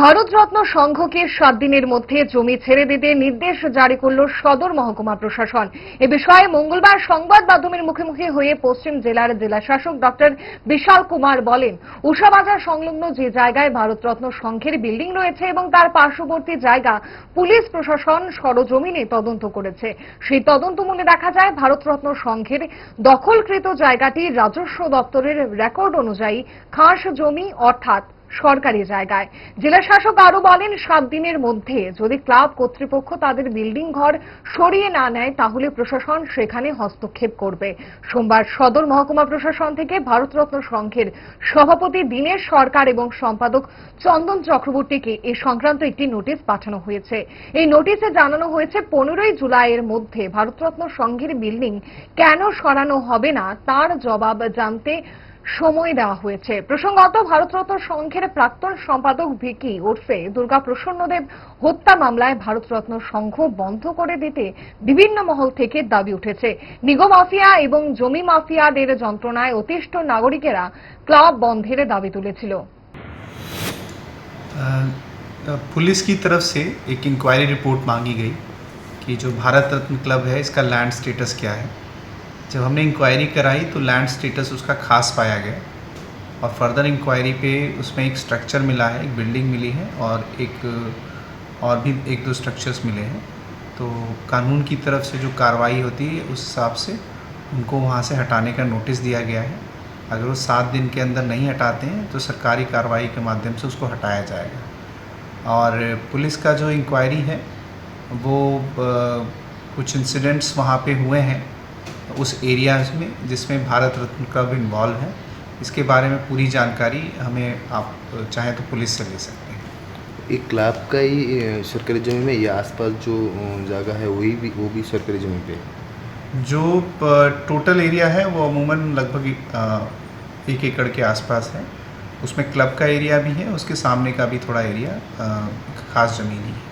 ভারতরত্ন সংঘকে সাত দিনের মধ্যে জমি ছেড়ে দিতে নির্দেশ জারি করল সদর মহকুমা প্রশাসন। এ বিষয়ে মঙ্গলবার সংবাদ মাধ্যমের মুখোমুখি হয়ে পশ্চিম জেলার জেলা শাসক ডক্টর বিশাল কুমার বলেন, উষাবাজার সংলগ্ন যে জায়গায় ভারতরত্ন সংঘের বিল্ডিং রয়েছে এবং তার পার্শ্ববর্তী জায়গা পুলিশ প্রশাসন সরজমিনে তদন্ত করেছে। সেই তদন্ত মনে দেখা যায়, ভারতরত্ন সংঘের দখলকৃত জায়গাটি রাজস্ব দপ্তরের রেকর্ড অনুযায়ী খাস জমি, অর্থাৎ সরকারি জায়গায়। জেলা শাসক আরও বলেন, সাত দিনের মধ্যে যদি ক্লাব কর্তৃপক্ষ তাদের বিল্ডিং ঘর সরিয়ে না নেয়, তাহলে প্রশাসন সেখানে হস্তক্ষেপ করবে। সোমবার সদর মহকুমা প্রশাসন থেকে ভারতরত্ন সংঘের সভাপতি দীনেশ সরকার এবং সম্পাদক চন্দন চক্রবর্তীকে এ সংক্রান্ত একটি নোটিশ পাঠানো হয়েছে। এই নোটিশে জানানো হয়েছে, পনেরোই জুলাইয়ের মধ্যে ভারতরত্ন সংঘের বিল্ডিং কেন সরানো হবে না, তার জবাব জানতে সময় দেওয়া হয়েছে প্রসঙ্গত ভারতরত্ন সংঘের প্রাক্তন সম্পাদক ভিকি ওরফে দুর্গা প্রসন্নদেব হত্যা মামলায় ভারতরত্ন সংঘ বন্ধ করে দিতে বিভিন্ন মহল থেকে দাবি উঠেছে নিগো মাফিয়া এবং জমি মাফিয়াদের যন্ত্রণায় অতিষ্ঠ নাগরিকেরা ক্লাব বন্ধের দাবি তুলেছিল अ, अ, पुलिस की तरफ से एक इंक्वायरी रिपोर्ट मांगी गई कि जो भारत रत्न क्लब है इसका लैंड स्टेटस क्या है जब हमने इंक्वायरी कराई तो लैंड स्टेटस उसका खास पाया गया। और फर्दर इंक्वायरी पे उसमें एक स्ट्रक्चर मिला है, एक बिल्डिंग मिली है और एक, और भी एक दो स्ट्रक्चर्स मिले हैं। तो कानून की तरफ़ से जो कार्रवाई होती है, उस हिसाब से उनको वहाँ से हटाने का नोटिस दिया गया है। अगर वो सात दिन के अंदर नहीं हटाते हैं तो सरकारी कार्रवाई के माध्यम से उसको हटाया जाएगा। और पुलिस का जो इंक्वायरी है, वो कुछ इंसिडेंट्स वहाँ पे हुए हैं। उस एरियाज़ में जिसमें भारत रत्न क्लब इन्वॉल्व है। इसके बारे में पूरी जानकारी हमें आप चाहें तो पुलिस से ले सकते हैं। एक क्लब का ही सरकारी ज़मीन में या आसपास जो जगह है वही भी वो भी सरकारी ज़मीन पे जो टोटल एरिया है वो अमूमन लगभग एक एकड़ के आसपास है। उसमें क्लब का एरिया भी है उसके सामने का भी थोड़ा एरिया खास ज़मीन ही है।